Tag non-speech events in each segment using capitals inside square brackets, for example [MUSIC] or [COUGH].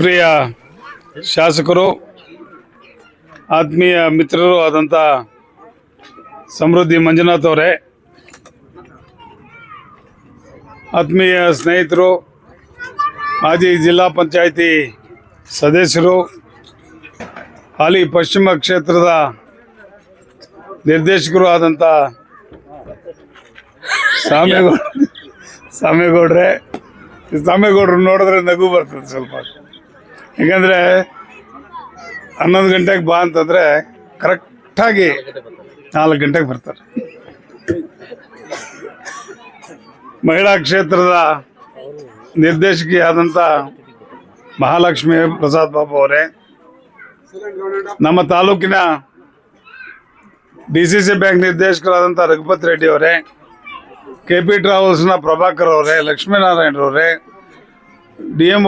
ಪ್ರಿಯ ಶಾಸಕರು, ಆತ್ಮೀಯ ಮಿತ್ರರು ಆದಂಥ ಸಮೃದ್ಧಿ ಮಂಜುನಾಥ್ ಅವರೇ, ಆತ್ಮೀಯ ಸ್ನೇಹಿತರು, ಮಾಜಿ ಜಿಲ್ಲಾ ಪಂಚಾಯಿತಿ ಸದಸ್ಯರು, ಹಾಲಿ ಪಶ್ಚಿಮ ಕ್ಷೇತ್ರದ ನಿರ್ದೇಶಕರು ಆದಂಥ ಸಾಮೇಗೌಡ್ರೆ ಸ್ವಾಮಿಗೌಡ್ರು ಸಾಮೇಗೌಡ್ರು ನೋಡಿದ್ರೆ ನಗು ಬರ್ತದೆ ಸ್ವಲ್ಪ. ಯಾಕಂದರೆ ಹನ್ನೊಂದು ಗಂಟೆಗೆ ಬಾ ಅಂತಂದರೆ ಕರೆಕ್ಟಾಗಿ ನಾಲ್ಕು ಗಂಟೆಗೆ ಬರ್ತಾರೆ. ಮಹಿಳಾ ಕ್ಷೇತ್ರದ ನಿರ್ದೇಶಕಿ ಆದಂಥ ಮಹಾಲಕ್ಷ್ಮಿ ಪ್ರಸಾದ್ ಬಾಬು ಅವರೇ, ನಮ್ಮ ತಾಲೂಕಿನ ಡಿ ಸಿ ಸಿ ಬ್ಯಾಂಕ್ ನಿರ್ದೇಶಕರಾದಂಥ ರಘುಪತ್ ರೆಡ್ಡಿ ಅವರೇ, ಕೆ ಪಿ ಟ್ರಾವೆಲ್ಸ್ನ ಪ್ರಭಾಕರ್ ಅವರೇ, ಲಕ್ಷ್ಮೀನಾರಾಯಣರವರೇ, ಡಿ ಎಂ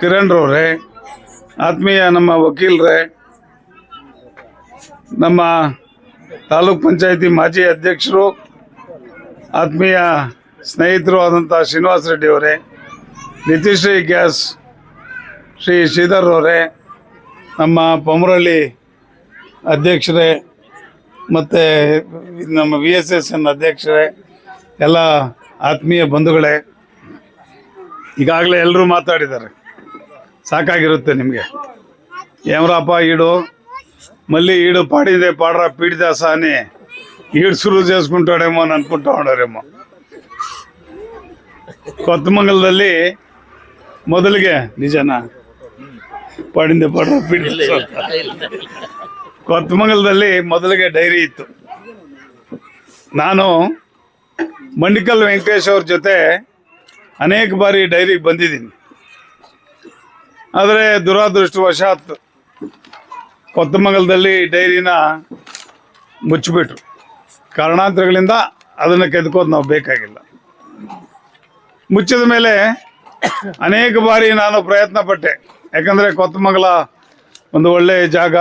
ಒ ಕಿರಣ್ ರವರೇ ಆತ್ಮೀಯ ನಮ್ಮ ವಕೀಲರೇ, ನಮ್ಮ ತಾಲೂಕ್ ಪಂಚಾಯತಿ ಮಾಜಿ ಅಧ್ಯಕ್ಷರು, ಆತ್ಮೀಯ ಸ್ನೇಹಿತರು ಆದಂಥ ಶ್ರೀನಿವಾಸ ರೆಡ್ಡಿ ಅವರೇ ನಿತಿಶ್ರೀ ಗ್ಯಾಸ್ ಶ್ರೀ ಶ್ರೀಧರ್ ಅವರೇ, ನಮ್ಮ ಪೊಮರಳ್ಳಿ ಅಧ್ಯಕ್ಷರೇ, ಮತ್ತು ನಮ್ಮ ವಿ ಎಸ್ ಎಸ್ ಎನ್ ಅಧ್ಯಕ್ಷರೇ, ಎಲ್ಲ ಆತ್ಮೀಯ ಬಂಧುಗಳೇ, ಈಗಾಗಲೇ ಎಲ್ಲರೂ ಮಾತಾಡಿದ್ದಾರೆ. ಸಾಕಾಗಿರುತ್ತೆ ನಿಮಗೆ. ಏಮ್ರಪ್ಪ ಈಡು ಮಲ್ಲಿ ಈಡು ಪಾಡಿದೆ ಪಾಡ್ರ ಪೀಡಿದ ಸಾನಿ. ಈಡು ಶುರು చేసుకుంటాడేమో అని ಕೊತ್ತಮಂಗಲದಲ್ಲಿ ಮೊದಲಿಗೆ ನಿಜನಾ? ಪಾಡಿಂದೆ ಪಾಡ್ರ ಪೀಡ ಕೊತ್ತಮಂಗಲದಲ್ಲಿ ಮೊದಲಿಗೆ ಡೈರಿ ಇತ್ತು. ನಾನು ಮಂಡಿಕಲ್ ವೆಂಕಟೇಶ್ ಅವ್ರ ಜೊತೆ ಅನೇಕ ಬಾರಿ ಡೈರಿಗೆ ಬಂದಿದ್ದೀನಿ. ಆದರೆ ದುರಾದೃಷ್ಟವಶಾತ್ ಕೊತ್ತಮಂಗಲದಲ್ಲಿ ಡೈರಿನ ಮುಚ್ಚಿಬಿಟ್ರು. ಕಾರಣಾಂತರಗಳಿಂದ ಅದನ್ನು ಕೆದ್ಕೋದು ನಾವು ಬೇಕಾಗಿಲ್ಲ. ಮುಚ್ಚಿದ ಮೇಲೆ ಅನೇಕ ಬಾರಿ ನಾನು ಪ್ರಯತ್ನ ಪಟ್ಟೆ ಯಾಕಂದರೆ ಕೊತ್ತಮಂಗಲ ಒಂದು ಒಳ್ಳೆಯ ಜಾಗ,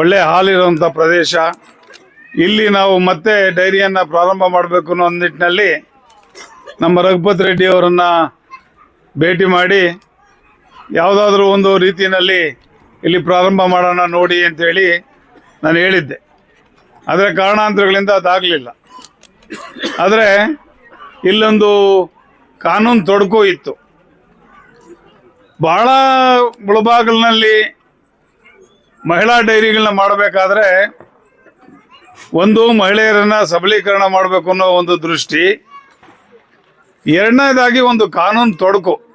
ಒಳ್ಳೆ ಹಾಲಿರುವಂಥ ಪ್ರದೇಶ. ಇಲ್ಲಿ ನಾವು ಮತ್ತೆ ಡೈರಿಯನ್ನು ಪ್ರಾರಂಭ ಮಾಡಬೇಕು ಅನ್ನೋ ನಿಟ್ಟಿನಲ್ಲಿ ನಮ್ಮ ರಘುಪತ್ ರೆಡ್ಡಿ ಅವರನ್ನು ಭೇಟಿ ಮಾಡಿ ಯಾವುದಾದ್ರೂ ಒಂದು ರೀತಿಯಲ್ಲಿ ಇಲ್ಲಿ ಪ್ರಾರಂಭ ಮಾಡೋಣ ನೋಡಿ ಅಂತೇಳಿ ನಾನು ಹೇಳಿದ್ದೆ. ಆದರೆ ಕಾರಣಾಂತರಗಳಿಂದ ಅದಾಗಲಿಲ್ಲ. ಆದರೆ ಇಲ್ಲೊಂದು ಕಾನೂನು ತೊಡಕು ಇತ್ತು. ಭಾಳ ಮುಳಬಾಗಲಿನಲ್ಲಿ ಮಹಿಳಾ ಡೈರಿಗಳನ್ನ ಮಾಡಬೇಕಾದ್ರೆ ಒಂದು ಮಹಿಳೆಯರನ್ನ ಸಬಲೀಕರಣ ಮಾಡಬೇಕು ಅನ್ನೋ ಒಂದು ದೃಷ್ಟಿ. ಎರಡನೇದಾಗಿ ಒಂದು ಕಾನೂನು ತೊಡಕು.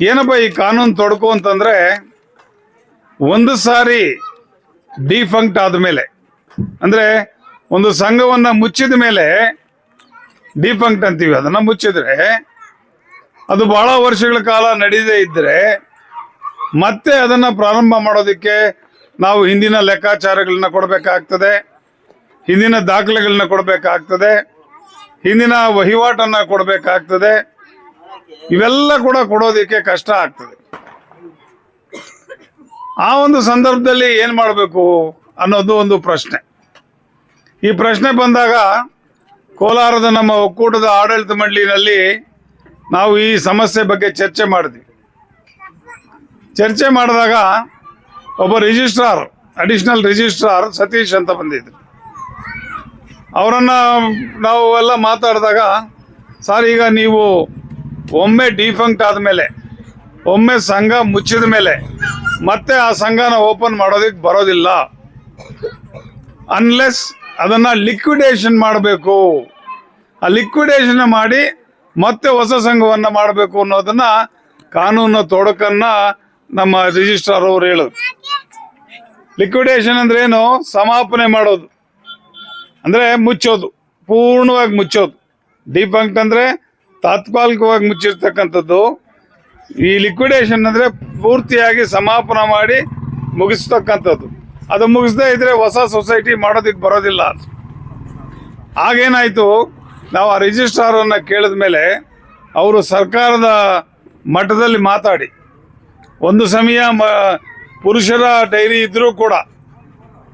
ಏನಪ್ಪ ಈ ಕಾನೂನು ತೊಡಕು ಅಂತಂದ್ರೆ ಒಂದು ಸಾರಿ ಡಿಫಂಕ್ಟ್ ಆದಮೇಲೆ, ಅಂದ್ರೆ ಒಂದು ಸಂಘವನ್ನ ಮುಚ್ಚಿದ ಮೇಲೆ ಡಿಫಂಕ್ಟ್ ಅಂತೀವಿ, ಅದನ್ನ ಮುಚ್ಚಿದ್ರೆ ಅದು ಬಹಳ ವರ್ಷಗಳ ಕಾಲ ನಡೀದೇ ಇದ್ರೆ ಮತ್ತೆ ಅದನ್ನ ಪ್ರಾರಂಭ ಮಾಡೋದಕ್ಕೆ ನಾವು ಹಿಂದಿನ ಲೆಕ್ಕಾಚಾರಗಳನ್ನ ಕೊಡಬೇಕಾಗ್ತದೆ, ಹಿಂದಿನ ದಾಖಲೆಗಳನ್ನ ಕೊಡಬೇಕಾಗ್ತದೆ, ಹಿಂದಿನ ವಹಿವಾಟನ್ನ ಕೊಡಬೇಕಾಗ್ತದೆ. ಇವೆಲ್ಲ ಕೂಡ ಕೊಡೋದಕ್ಕೆ ಕಷ್ಟ ಆಗ್ತದೆ. ಆ ಒಂದು ಸಂದರ್ಭದಲ್ಲಿ ಏನು ಮಾಡಬೇಕು ಅನ್ನೋದು ಒಂದು ಪ್ರಶ್ನೆ. ಈ ಪ್ರಶ್ನೆ ಬಂದಾಗ ಕೋಲಾರದ ನಮ್ಮ ಒಕ್ಕೂಟದ ಆಡಳಿತ ಮಂಡಳಿನಲ್ಲಿ ನಾವು ಈ ಸಮಸ್ಯೆ ಬಗ್ಗೆ ಚರ್ಚೆ ಮಾಡಿದ್ವಿ. ಚರ್ಚೆ ಮಾಡಿದಾಗ ಒಬ್ಬ ರಿಜಿಸ್ಟ್ರಾರ್, ಅಡಿಷನಲ್ ರಿಜಿಸ್ಟ್ರಾರ್ ಸತೀಶ್ ಅಂತ ಬಂದಿದ್ರು. ಅವರನ್ನ ನಾವು ಎಲ್ಲ ಮಾತಾಡಿದಾಗ, ಸರ್, ಈಗ ನೀವು ಒಮ್ಮೆ ಡಿಫಂಕ್ಟ್ ಆದಮೇಲೆ, ಒಮ್ಮೆ ಸಂಘ ಮುಚ್ಚಿದ ಮೇಲೆ ಮತ್ತೆ ಆ ಸಂಘನ ಓಪನ್ ಮಾಡೋದಕ್ಕೆ ಬರೋದಿಲ್ಲ. ಅನ್ಲೆಸ್ ಅದನ್ನ ಲಿಕ್ವಿಡೇಷನ್ ಮಾಡಬೇಕು. ಆ ಲಿಕ್ವಿಡೇಷನ್ ಮಾಡಿ ಮತ್ತೆ ಹೊಸ ಸಂಘವನ್ನ ಮಾಡಬೇಕು ಅನ್ನೋದನ್ನ ಕಾನೂನು ತೊಡಕನ್ನ ನಮ್ಮ ರಿಜಿಸ್ಟ್ರಾರ್ ಅವರು ಹೇಳೋದು. ಲಿಕ್ವಿಡೇಷನ್ ಅಂದ್ರೆ ಏನು? ಸಮಾಪನೆ ಮಾಡೋದು. ಅಂದ್ರೆ ಮುಚ್ಚೋದು. ಪೂರ್ಣವಾಗಿ ಮುಚ್ಚೋದು. ಡಿಫಂಕ್ಟ್ ಅಂದ್ರೆ ತಾತ್ಕಾಲಿಕವಾಗಿ ಮುಚ್ಚಿರ್ತಕ್ಕಂಥದ್ದು, ಈ ಲಿಕ್ವಿಡೇಷನ್ ಅಂದರೆ ಪೂರ್ತಿಯಾಗಿ ಸಮಾಪನ ಮಾಡಿ ಮುಗಿಸ್ತಕ್ಕಂಥದ್ದು. ಅದು ಮುಗಿಸದೇ ಇದ್ರೆ ಹೊಸ ಸೊಸೈಟಿ ಮಾಡೋದಕ್ಕೆ ಬರೋದಿಲ್ಲ. ಆಗೇನಾಯಿತು ನಾವು ಆ ರಿಜಿಸ್ಟ್ರಾರ್ ಅನ್ನ ಕೇಳಿದ ಮೇಲೆ ಅವರು ಸರ್ಕಾರದ ಮಟ್ಟದಲ್ಲಿ ಮಾತಾಡಿ. ಒಂದು ಸಮಯ ಪುರುಷರ ಡೈರಿ ಇದ್ದರೂ ಕೂಡ,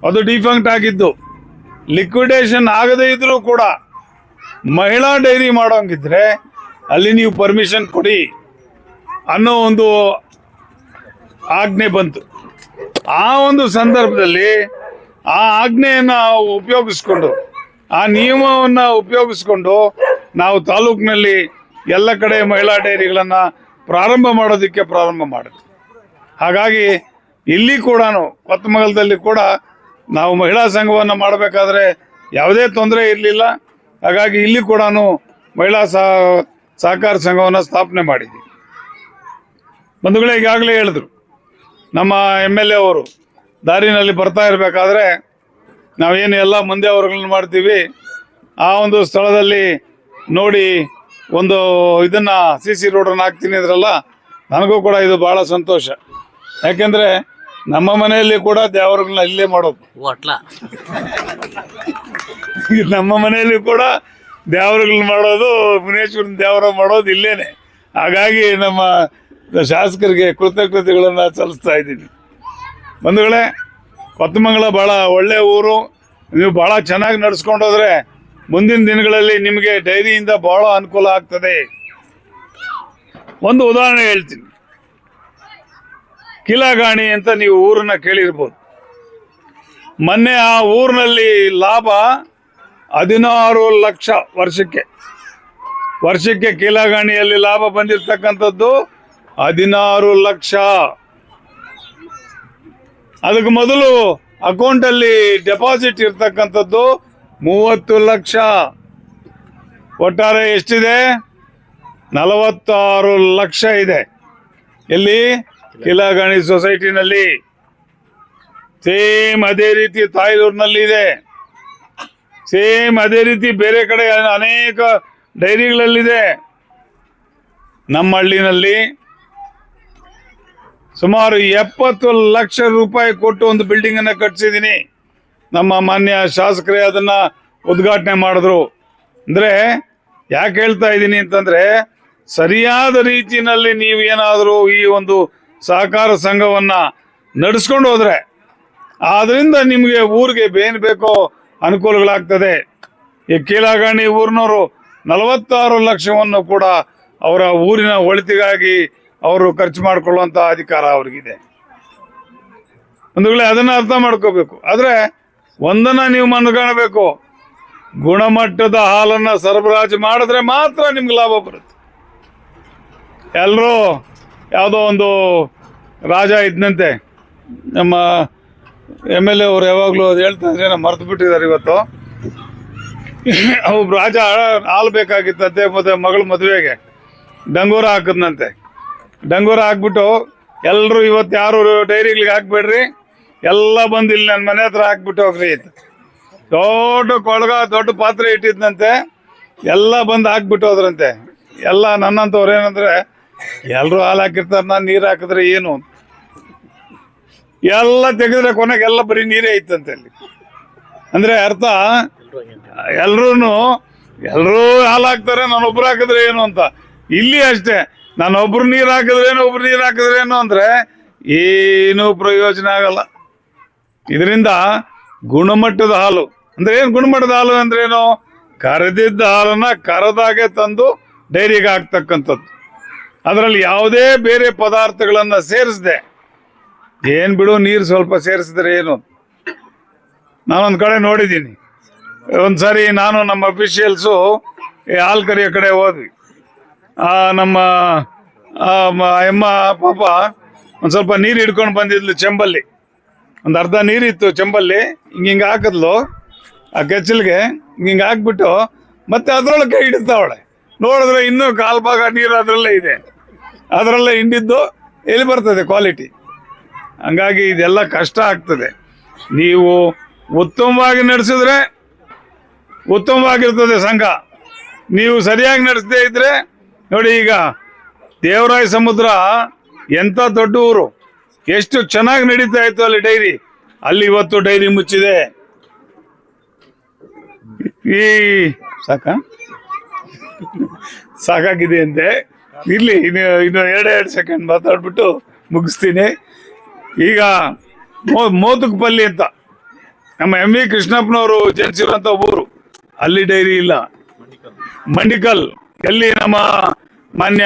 ಅದು ಡಿಫಂಕ್ಟ್ ಆಗಿದ್ದು ಲಿಕ್ವಿಡೇಷನ್ ಆಗದೇ ಇದ್ರೂ ಕೂಡ ಮಹಿಳಾ ಡೈರಿ ಮಾಡೋಂಗಿದ್ರೆ ಅಲ್ಲಿ ನೀವು ಪರ್ಮಿಷನ್ ಕೊಡಿ ಅನ್ನೋ ಒಂದು ಆಜ್ಞೆ ಬಂತು. ಆ ಒಂದು ಸಂದರ್ಭದಲ್ಲಿ ಆ ಆಜ್ಞೆಯನ್ನು ಉಪಯೋಗಿಸ್ಕೊಂಡು, ಆ ನಿಯಮವನ್ನು ಉಪಯೋಗಿಸ್ಕೊಂಡು ನಾವು ತಾಲೂಕಿನಲ್ಲಿ ಎಲ್ಲ ಕಡೆ ಮಹಿಳಾ ಡೈರಿಗಳನ್ನು ಪ್ರಾರಂಭ ಮಾಡೋದಕ್ಕೆ ಪ್ರಾರಂಭ ಮಾಡಿದ್ವಿ. ಹಾಗಾಗಿ ಇಲ್ಲಿ ಕೂಡ ಕೊತ್ತಮಗಲದಲ್ಲಿ ಕೂಡ ನಾವು ಮಹಿಳಾ ಸಂಘವನ್ನು ಮಾಡಬೇಕಾದ್ರೆ ಯಾವುದೇ ತೊಂದರೆ ಇರಲಿಲ್ಲ. ಹಾಗಾಗಿ ಇಲ್ಲಿ ಕೂಡ ಮಹಿಳಾ ಸಹ ಸಹಕಾರ ಸಂಘವನ್ನು ಸ್ಥಾಪನೆ ಮಾಡಿದ್ವಿ. ಬಂಧುಗಳೇ ಈಗಾಗಲೇ ಹೇಳಿದ್ರು ನಮ್ಮ ಎಂ ಎಲ್ ಎ ಅವರು ದಾರಿನಲ್ಲಿ ಬರ್ತಾ ಇರಬೇಕಾದ್ರೆ ನಾವೇನು ಎಲ್ಲ ಮುಂದೆ ಅವರುಗಳನ್ನ ಮಾಡ್ತೀವಿ ಆ ಒಂದು ಸ್ಥಳದಲ್ಲಿ ನೋಡಿ ಒಂದು ಇದನ್ನು ಸಿ ಸಿ ರೋಡನ್ನು ಹಾಕ್ತೀನಿ ಇದ್ರಲ್ಲ ನನಗೂ ಕೂಡ ಇದು ಭಾಳ ಸಂತೋಷ. ಯಾಕೆಂದರೆ ನಮ್ಮ ಮನೆಯಲ್ಲಿ ಕೂಡ ದೇವರುಗಳನ್ನ ಇಲ್ಲೇ ಮಾಡೋದು. [LAUGHS] ನಮ್ಮ ಮನೆಯಲ್ಲಿ ಕೂಡ ದೇವರುಗಳನ್ನ ಮಾಡೋದು, ಮುನೇಶ್ವರನ ದೇವರ ಮಾಡೋದು ಇಲ್ಲೇನೆ. ಹಾಗಾಗಿ ನಮ್ಮ ಶಾಸಕರಿಗೆ ಕೃತಜ್ಞತೆಗಳನ್ನು ಸಲ್ಲಿಸ್ತಾ ಇದ್ದೀನಿ. ಬಂಧುಗಳೇ, ಕೊತ್ತಮಂಗಲ ಭಾಳ ಒಳ್ಳೆಯ ಊರು. ನೀವು ಭಾಳ ಚೆನ್ನಾಗಿ ನಡೆಸ್ಕೊಂಡೋದ್ರೆ ಮುಂದಿನ ದಿನಗಳಲ್ಲಿ ನಿಮಗೆ ಡೈರಿಯಿಂದ ಭಾಳ ಅನುಕೂಲ ಆಗ್ತದೆ. ಒಂದು ಉದಾಹರಣೆ ಹೇಳ್ತೀನಿ. ಕಿಲಾಗಾಣಿ ಅಂತ ನೀವು ಊರನ್ನ ಕೇಳಿರ್ಬೋದು. ಮೊನ್ನೆ ಆ ಊರಿನಲ್ಲಿ ಲಾಭ ಹದಿನಾರು ಲಕ್ಷ ವರ್ಷಕ್ಕೆ. ವರ್ಷಕ್ಕೆ ಕೀಲಾಗಾಣಿಯಲ್ಲಿ ಲಾಭ ಬಂದಿರತಕ್ಕಂಥದ್ದು ಹದಿನಾರು ಲಕ್ಷ. ಅದಕ್ಕೆ ಮೊದಲು ಅಕೌಂಟಲ್ಲಿ ಡೆಪಾಸಿಟ್ ಇರ್ತಕ್ಕಂಥದ್ದು ಮೂವತ್ತು ಲಕ್ಷ. ಒಟ್ಟಾರೆ ಎಷ್ಟಿದೆ? ನಲವತ್ತಾರು ಲಕ್ಷ ಇದೆ. ಎಲ್ಲಿ ಕಿಲಾಗಣಿ ಸೊಸೈಟಿನಲ್ಲಿ ಸೇಮ್ ಅದೇ ರೀತಿ ತಾಯ್ದೂರಿನಲ್ಲಿ ಇದೆ. ಸೇಮ್ ಅದೇ ರೀತಿ ಬೇರೆ ಕಡೆ ಅನೇಕ ಡೈರಿಗಳಲ್ಲಿದೆ. ನಮ್ಮ ಹಳ್ಳಿನಲ್ಲಿ ಸುಮಾರು ಎಪ್ಪತ್ತು ಲಕ್ಷ ರೂಪಾಯಿ ಕೊಟ್ಟು ಒಂದು ಬಿಲ್ಡಿಂಗ್ ಅನ್ನ ಕಟ್ಸಿದೀನಿ ನಮ್ಮ ಮಾನ್ಯ ಶಾಸಕರೇ ಅದನ್ನ ಉದ್ಘಾಟನೆ ಮಾಡಿದ್ರು. ಅಂದ್ರೆ ಯಾಕೆ ಹೇಳ್ತಾ ಇದ್ದೀನಿ ಅಂತಂದ್ರೆ ಸರಿಯಾದ ರೀತಿಯಲ್ಲಿ ನೀವು ಏನಾದರೂ ಈ ಒಂದು ಸಹಕಾರ ಸಂಘವನ್ನ ನಡೆಸ್ಕೊಂಡು ಹೋದ್ರೆ, ಆದ್ರಿಂದ ನಿಮಗೆ ಊರಿಗೆ ಬೇನ್ ಬೇಕೋ ಅನುಕೂಲಗಳಾಗ್ತದೆ. ಈ ಕೀಲಾಗಾಣಿ ಊರಿನವರು ನಲವತ್ತಾರು ಲಕ್ಷವನ್ನು ಕೂಡ ಅವರ ಊರಿನ ಒಳಿತಿಗಾಗಿ ಅವರು ಖರ್ಚು ಮಾಡಿಕೊಳ್ಳುವಂತ ಅಧಿಕಾರ ಅವರಿಗಿದೆ. ಒಂದು ವೇಳೆ ಅದನ್ನ ಅರ್ಥ ಮಾಡ್ಕೋಬೇಕು. ಆದ್ರೆ ಒಂದನ್ನ ನೀವು ಮನಗಾಣಬೇಕು. ಗುಣಮಟ್ಟದ ಹಾಲನ್ನ ಸರಬರಾಜು ಮಾಡಿದ್ರೆ ಮಾತ್ರ ನಿಮ್ಗೆ ಲಾಭ ಬರುತ್ತೆ. ಎಲ್ಲರೂ ಯಾವುದೋ ಒಂದು ರಾಜ ಇದ್ನಂತೆ, ನಮ್ಮ ಎಂ ಎಲ್ ಎ ಅವ್ರು ಯಾವಾಗಲೂ ಅದು ಹೇಳ್ತಾ ಇದ್ರೆ ಮರ್ತು ಬಿಟ್ಟಿದ್ದಾರೆ ಇವತ್ತು. ಒಬ್ಬ ರಾಜ ಹಾಲು ಬೇಕಾಗಿತ್ತಂತೆ ಮತ್ತೆ ಮಗಳ ಮದುವೆಗೆ. ಡಂಗೂರ ಹಾಕದ್ನಂತೆ. ಡಂಗೂರ ಹಾಕ್ಬಿಟ್ಟು ಎಲ್ಲರೂ ಇವತ್ತು ಯಾರು ಡೈರಿಗಳಿಗೆ ಹಾಕ್ಬೇಡ್ರಿ? ಎಲ್ಲ ಬಂದು ಇಲ್ಲಿ ನನ್ನ ಮನೆ ಹತ್ರ ಹಾಕ್ಬಿಟ್ಟು ಹೋಗ್ರಿ ಇತ್ತು ದೊಡ್ಡ ಕೊಳಗ, ದೊಡ್ಡ ಪಾತ್ರೆ ಇಟ್ಟಿದ್ನಂತೆ. ಎಲ್ಲ ಬಂದು ಹಾಕ್ಬಿಟ್ಟು ಹೋದ್ರಂತೆ. ಎಲ್ಲ ನನ್ನಂತವ್ರು ಏನಂದ್ರೆ ಎಲ್ಲರೂ ಹಾಲು ಹಾಕಿರ್ತಾರೆ ನಾನು ನೀರು ಹಾಕಿದ್ರೆ ಏನು. ಎಲ್ಲ ತೆಗೆದ್ರೆ ಕೊನೆಗೆ ಎಲ್ಲ ಬರೀ ನೀರೇ ಇತ್ತಂತೆ ಅಲ್ಲಿ. ಅಂದ್ರೆ ಅರ್ಥ? ಎಲ್ರೂ ಎಲ್ಲರೂ ಹಾಲು ಹಾಕ್ತಾರೆ ನಾನೊಬ್ರು ಹಾಕಿದ್ರೆ ಏನು ಅಂತ. ಇಲ್ಲಿ ಅಷ್ಟೇ ನಾನೊಬ್ರು ನೀರು ಹಾಕಿದ್ರೇನು ಒಬ್ರು ನೀರು ಹಾಕಿದ್ರೇನು ಅಂದ್ರೆ ಏನು ಪ್ರಯೋಜನ ಆಗಲ್ಲ. ಇದರಿಂದ ಗುಣಮಟ್ಟದ ಹಾಲು, ಅಂದ್ರೆ ಏನು ಗುಣಮಟ್ಟದ ಹಾಲು ಅಂದ್ರೆ ಏನು? ಕರೆದಿದ್ದ ಹಾಲನ್ನ ಕರೆದಾಗೆ ತಂದು ಡೈರಿಗೆ ಹಾಕ್ತಕ್ಕಂಥದ್ದು. ಅದರಲ್ಲಿ ಯಾವುದೇ ಬೇರೆ ಪದಾರ್ಥಗಳನ್ನ ಸೇರಿಸದೆ ಏನ್ ಬಿಡು, ನೀರು ಸ್ವಲ್ಪ ಸೇರಿಸಿದ್ರೆ ಏನು? ನಾನೊಂದು ಕಡೆ ನೋಡಿದ್ದೀನಿ ಒಂದ್ಸರಿ ನಾನು ನಮ್ಮ ಅಫಿಷಿಯಲ್ಸು ಹಾಲು ಕರಿಯ ಕಡೆ ಹೋದ್ವಿ. ಆ, ನಮ್ಮ ಅಮ್ಮ ಪಾಪ ಒಂದು ಸ್ವಲ್ಪ ನೀರು ಹಿಡ್ಕೊಂಡು ಬಂದಿದ್ಲು ಚೆಂಬಲ್ಲಿ. ಒಂದು ಅರ್ಧ ನೀರಿತ್ತು ಚೆಂಬಲ್ಲಿ, ಹಿಂಗೆ ಹಿಂಗೆ ಹಾಕಿದ್ಲು. ಆ ಕೆಚ್ಚಲ್ಗೆ ಹಿಂಗ ಹಾಕ್ಬಿಟ್ಟು ಮತ್ತೆ ಅದ್ರೊಳಗೆ ಕೈ ಹಿಡಿತಾವಳೆ ನೋಡಿದ್ರೆ ಇನ್ನೂ ಕಾಲ್ ಭಾಗ ನೀರು ಅದರಲ್ಲೇ ಇದೆ. ಅದರಲ್ಲೇ ಹಿಂಡಿದ್ದು, ಎಲ್ಲಿ ಬರ್ತದೆ ಕ್ವಾಲಿಟಿ ಹಂಗಾಗಿ ಇದೆಲ್ಲ ಕಷ್ಟ ಆಗ್ತದೆ. ನೀವು ಉತ್ತಮವಾಗಿ ನಡೆಸಿದ್ರೆ ಉತ್ತಮವಾಗಿರ್ತದೆ ಸಂಘ. ನೀವು ಸರಿಯಾಗಿ ನಡೆಸದೇ ಇದ್ರೆ, ನೋಡಿ ಈಗ ದೇವರಾಯ ಸಮುದ್ರ ಎಂಥ ದೊಡ್ಡ ಊರು. ಎಷ್ಟು ಚೆನ್ನಾಗಿ ನಡೀತಾ ಇತ್ತು ಅಲ್ಲಿ ಡೈರಿ. ಅಲ್ಲಿ ಇವತ್ತು ಡೈರಿ ಮುಚ್ಚಿದೆ. ಈ ಸಾಕ? ಸಾಕಾಗಿದೆ ಅಂತೆ. ಇರ್ಲಿ, ಇನ್ನು ಇನ್ನು ಎರಡು ಸೆಕೆಂಡ್ ಮಾತಾಡ್ಬಿಟ್ಟು ಮುಗಿಸ್ತೀನಿ. ಈಗ ಮೋತುಕಪಲ್ಲಿ ಅಂತ. ನಮ್ಮ ಎಂ ವಿ ಕೃಷ್ಣಪ್ಪನವರು ಜನಿಸಿರುವಂತ ಊರು. ಅಲ್ಲಿ ಡೈರಿ ಇಲ್ಲ. ಮಂಡಿಕಲ್ ಎಲ್ಲಿ ನಮ್ಮ ಮಾನ್ಯ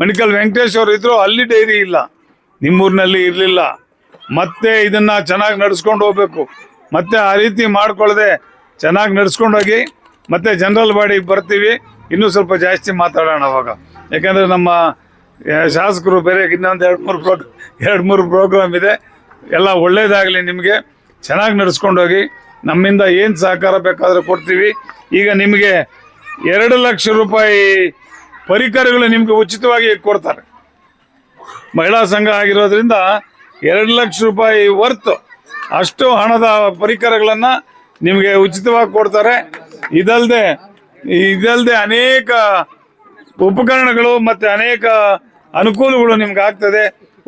ಮಣಿಕಲ್ ವೆಂಕಟೇಶ್ ಅವರು ಇದ್ರು ಅಲ್ಲಿ ಡೈರಿ ಇಲ್ಲ. ನಿಮ್ಮೂರಿನಲ್ಲಿ ಇರಲಿಲ್ಲ. ಮತ್ತೆ ಇದನ್ನ ಚೆನ್ನಾಗಿ ನಡೆಸ್ಕೊಂಡು ಹೋಗ್ಬೇಕು. ಮತ್ತೆ ಆ ರೀತಿ ಮಾಡ್ಕೊಳ್ಳದೆ ಚೆನ್ನಾಗಿ ನಡ್ಸ್ಕೊಂಡೋಗಿ ಮತ್ತೆ ಜನರಲ್ ಬಾಡಿಗೆ ಬರ್ತೀವಿ. ಇನ್ನೂ ಸ್ವಲ್ಪ ಜಾಸ್ತಿ ಮಾತಾಡೋಣ ಅವಾಗ. ಯಾಕಂದ್ರೆ ನಮ್ಮ ಶಾಸಕರು ಬೇರೆ ಇನ್ನೊಂದು ಎರಡು ಮೂರು ಪ್ರೋಗ್ ಎರಡು ಮೂರು ಪ್ರೋಗ್ರಾಮ್ ಇದೆ. ಎಲ್ಲ ಒಳ್ಳೇದಾಗಲಿ ನಿಮಗೆ. ಚೆನ್ನಾಗಿ ನಡೆಸ್ಕೊಂಡೋಗಿ. ನಮ್ಮಿಂದ ಏನು ಸಹಕಾರ ಬೇಕಾದರೂ ಕೊಡ್ತೀವಿ. ಈಗ ನಿಮಗೆ ಎರಡು ಲಕ್ಷ ರೂಪಾಯಿ ಪರಿಕರಗಳು ನಿಮಗೆ ಉಚಿತವಾಗಿ ಕೊಡ್ತಾರೆ. ಮಹಿಳಾ ಸಂಘ ಆಗಿರೋದ್ರಿಂದ ಎರಡು ಲಕ್ಷ ರೂಪಾಯಿ ವರ್ತ್ ಅಷ್ಟು ಹಣದ ಪರಿಕರಗಳನ್ನು ನಿಮಗೆ ಉಚಿತವಾಗಿ ಕೊಡ್ತಾರೆ. ಇದಲ್ಲದೆ ಇದಲ್ಲದೆ ಅನೇಕ ಉಪಕರಣಗಳು ಮತ್ತು ಅನೇಕ ಅನುಕೂಲಗಳು ನಿಮ್ಗೆ ಆಗ್ತದೆ,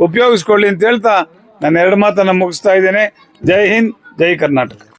ಉಪಯೋಗಿಸ್ಕೊಳ್ಳಿ ಅಂತ ಹೇಳ್ತಾ ನಾನು ಎರಡು ಮಾತನ್ನು ಮುಗಿಸ್ತಾ ಇದ್ದೇನೆ. ಜೈ ಹಿಂದ್, ಜೈ ಕರ್ನಾಟಕ.